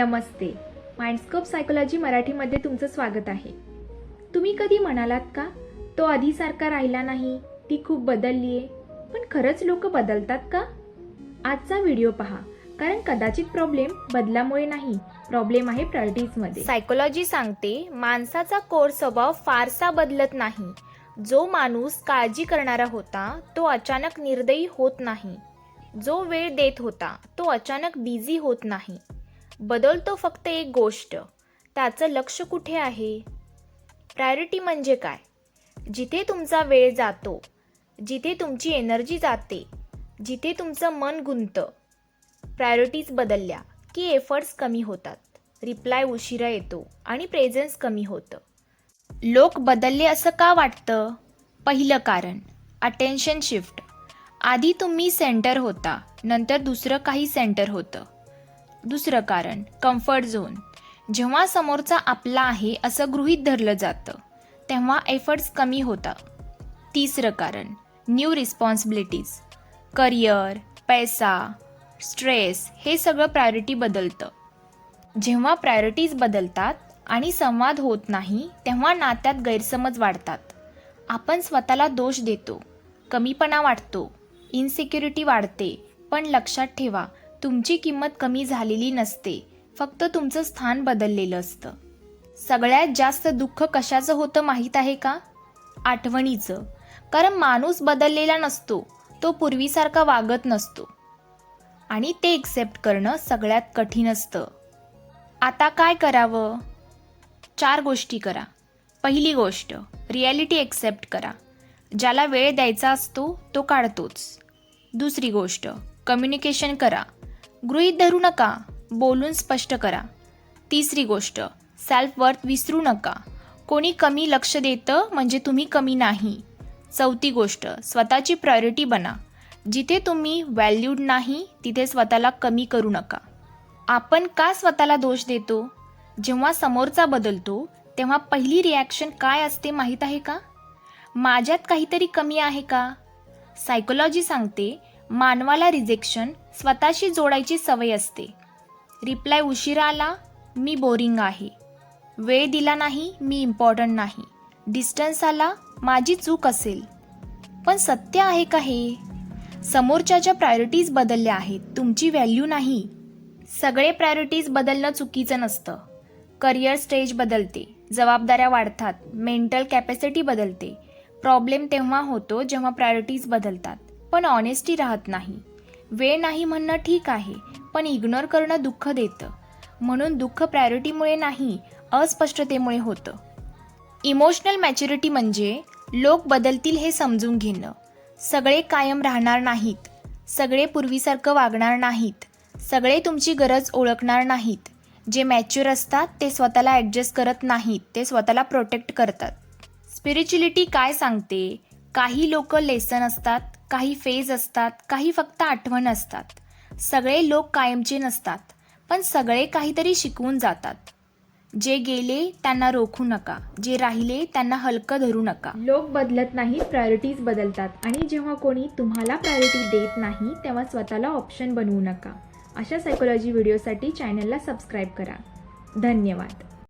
नमस्ते. माइंडस्कोप psychology मराठीमध्ये तुमचं स्वागत आहे. तुम्ही कधी म्हणालात का तो आधीसारखा राहिला नाही ती खूप बदलली आहे पण खरंच लोक बदलतात का? आजचा व्हिडिओ पहा कारण कदाचित प्रॉब्लेम बदलामुळे नाही प्रॉब्लेम आहे प्रायोरिटीजमध्ये सायकोलॉजी सांगते माणसाचा कोर स्वभाव फारसा बदलत नाही. जो माणूस काळजी करणारा होता तो अचानक निर्दयी होत नाही. जो वेळ देत होता तो अचानक बिझी होत नाही. बदलतो फक्त एक गोष्ट. त्याचं लक्ष कुठे आहे? प्रायोरिटी म्हणजे काय? जिथे तुमचा वेळ जातो जिथे तुमची एनर्जी जाते जिथे तुमचं मन गुंतं प्रायोरिटीज बदलल्या की एफर्ट्स कमी होतात. रिप्लाय उशिरा येतो आणि प्रेझेन्स कमी होतं. लोक बदलले असं का वाटतं? पहिलं कारण अटेन्शन शिफ्ट आधी तुम्ही सेंटर होता नंतर दुसरं काही सेंटर होतं. दुसरं कारण कम्फर्ट झोन जेव्हा समोरचा आपला आहे असं गृहीत धरलं जातं तेव्हा एफर्ट्स कमी होतात. तिसरं कारण न्यू रिस्पॉन्सिबिलिटीज करिअर पैसा स्ट्रेस हे सगळं प्रायोरिटी बदलतं. जेव्हा प्रायोरिटीज बदलतात आणि संवाद होत नाही तेव्हा नात्यात गैरसमज वाढतात. आपण स्वतःला दोष देतो कमीपणा वाटतो इन्सिक्युरिटी वाढते पण लक्षात ठेवा तुमची किंमत कमी झालेली नसते. फक्त तुमचं स्थान बदललेलं असतं. सगळ्यात जास्त दुःख कशाचं होतं माहीत आहे का? आठवणीचं. कारण माणूस बदललेला नसतो. तो पूर्वीसारखा वागत नसतो. आणि ते एक्सेप्ट करणं सगळ्यात कठीण असतं. आता काय करावं? चार गोष्टी करा. पहिली गोष्ट रिॲलिटी एक्सेप्ट करा. ज्याला वेळ द्यायचा असतो तो काढतोच. दुसरी गोष्ट कम्युनिकेशन करा. गृहीत धरू नका. बोलून स्पष्ट करा. तिसरी गोष्ट सेल्फ वर्थ विसरू नका. कोणी कमी लक्ष देतं म्हणजे तुम्ही कमी नाही. चौथी गोष्ट स्वतःची प्रायोरिटी बना. जिथे तुम्ही व्हॅल्यूड नाही तिथे स्वतःला कमी करू नका. आपण का स्वतःला दोष देतो? जेव्हा समोरचा बदलतो तेव्हा पहिली रिॲक्शन काय असते माहीत आहे का? माझ्यात काहीतरी कमी आहे का? सायकोलॉजी सांगते मानवाला रिजेक्शन स्वतःशी जोडायची सवय असते. रिप्लाय उशिरा आला मी बोरिंग आहे. वेळ दिला नाही मी इम्पॉर्टंट नाही. डिस्टन्स आला माझी चूक असेल. पण सत्य आहे का हे? समोरच्याच्या प्रायोरिटीज बदलल्या आहेत तुमची व्हॅल्यू नाही. सगळे प्रायोरिटीज बदलणं चुकीचं नसतं. करिअर स्टेज बदलते जबाबदाऱ्या वाढतात मेंटल कॅपॅसिटी बदलते. प्रॉब्लेम तेव्हा होतो जेव्हा प्रायोरिटीज बदलतात. पण ऑनेस्टी राहत नाही. वेळ नाही म्हणणं ठीक आहे पण इग्नोर करणं दुःख देतं. म्हणून दुःख प्रायोरिटीमुळे नाही अस्पष्टतेमुळे होतं. इमोशनल मॅच्युरिटी म्हणजे लोक बदलतील हे समजून घेणं. सगळे कायम राहणार नाहीत. सगळे पूर्वीसारखं वागणार नाहीत. सगळे तुमची गरज ओळखणार नाहीत. जे मॅच्युअर असतात ते स्वतःला ॲडजस्ट करत नाहीत ते स्वतःला प्रोटेक्ट करतात. स्पिरिच्युलिटी काय सांगते? काही लोक लेसन असतात काही फेज असतात काही फक्त आठवण असतात. सगळे लोक कायमचे नसतात पण सगळे काहीतरी शिकवून जातात. जे गेले त्यांना रोखू नका जे राहिले त्यांना हलकं धरू नका. लोक बदलत नाहीत प्रायोरिटीज बदलतात. आणि जेव्हा कोणी तुम्हाला प्रायोरिटी देत नाही तेव्हा स्वतःला ऑप्शन बनवू नका. अशा सायकोलॉजी व्हिडिओसाठी चॅनलला सबस्क्राईब करा. धन्यवाद.